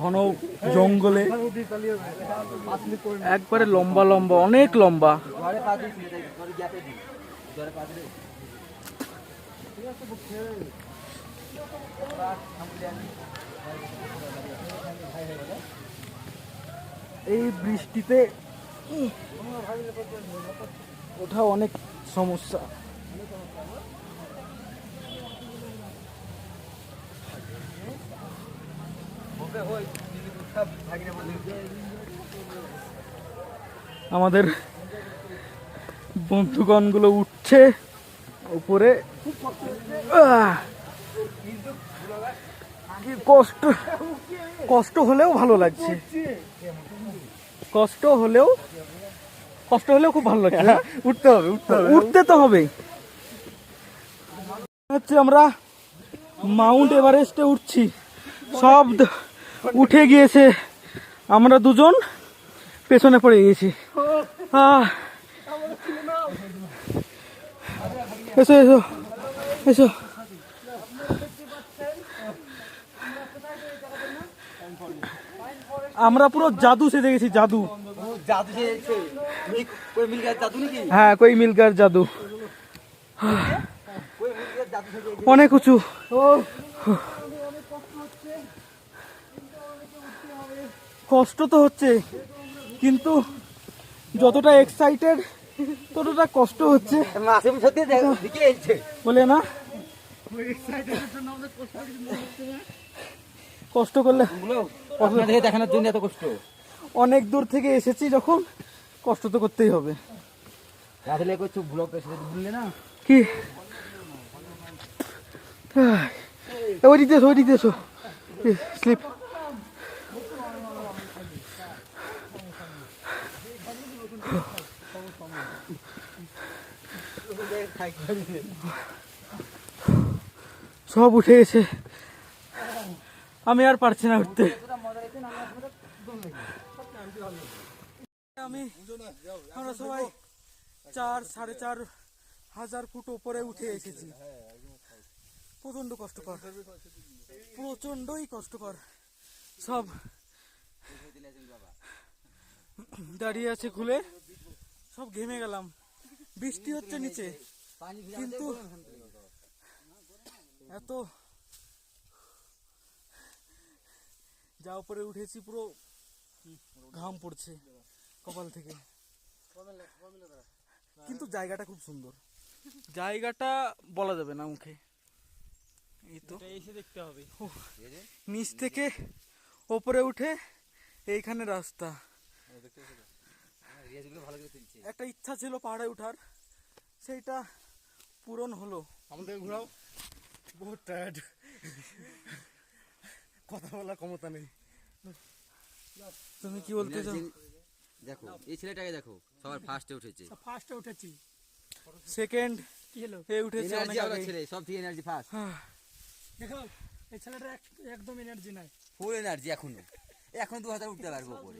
ঘন জঙ্গলে। একবারে লম্বা লম্বা অনেক লম্বা। এই বৃষ্টিতে ওঠা অনেক সমস্যা। আমাদের বন্ধুগণগুলো উঠছে উপরে। কষ্ট কষ্ট হলেও ভালো লাগছে। কষ্ট হলেও কষ্ট হলেও খুব ভালো লাগছে না? উঠতে হবে উঠতে হবে। উঠতে তো হবে। হচ্ছে আমরা মাউন্ট এভারেস্টে উঠছি। সব উঠে গিয়েছে। আমরা দুজন পেছনে পড়ে গিয়েছি। এসো এসো এসো। আমরা পুরো জাদু সেজে গেছি, জাদু। হ্যাঁ কই মিলকার জাদু অনেক উঁচু। কষ্ট তো হচ্ছে কিন্তু যতটা এক্সাইটেড ততটা কষ্ট হচ্ছে। বলে না কষ্ট করলে দেখানোর জন্য এত কষ্ট। অনেক দূর থেকে এসেছি যখন কষ্ট তো করতেই হবে। কি? ওই দিতে ওই দিতে স্লিপ সব উঠে গেছে। আমি আর পারছি না উঠতে। আমি আমরা সবাই চার, সাড়ে চার হাজার ফুট উপরে উঠে এসেছি। প্রচণ্ড কষ্টকর। প্রচন্ডই কষ্টকর। সব দাঁড়িয়ে আছে খুলে। সব ঘেমে গেলাম। বৃষ্টি হচ্ছে নিচে। কিন্তু এত যা উপরে উঠেছি পুরো ঘাম পড়ছে কপাল থেকে। কিন্তু জায়গাটা খুব সুন্দর। জায়গাটা বলা যাবে না মুখে। এই তো। এসে দেখতে হবে। নিচ থেকে ওপরে উঠে এইখানে রাস্তা। ভালো করে তুলছে। একটা ইচ্ছা ছিল পাহাড়ে ওঠার সেইটা পূরণ হলো। আমাদের ঘোরাও। বহুত টায়ার্ড কথা বলার ক্ষমতা নেই। তুমি কি বলতে চাও? দেখো এই ছেলেটাকে দেখো সবার ফার্স্টে উঠেছে। ফার্স্টে উঠেছি। সেকেন্ড কি হলো? এ উঠেছে অনেক এনার্জি আগে ছেলে সব থেকে এনার্জি ফার্স্ট হ্যাঁ, দেখো এই ছেলেটা এক- একদম এনার্জি নাই। ফুল এনার্জি এখনও। এখন দু হাজার উঠতে পারব পরে।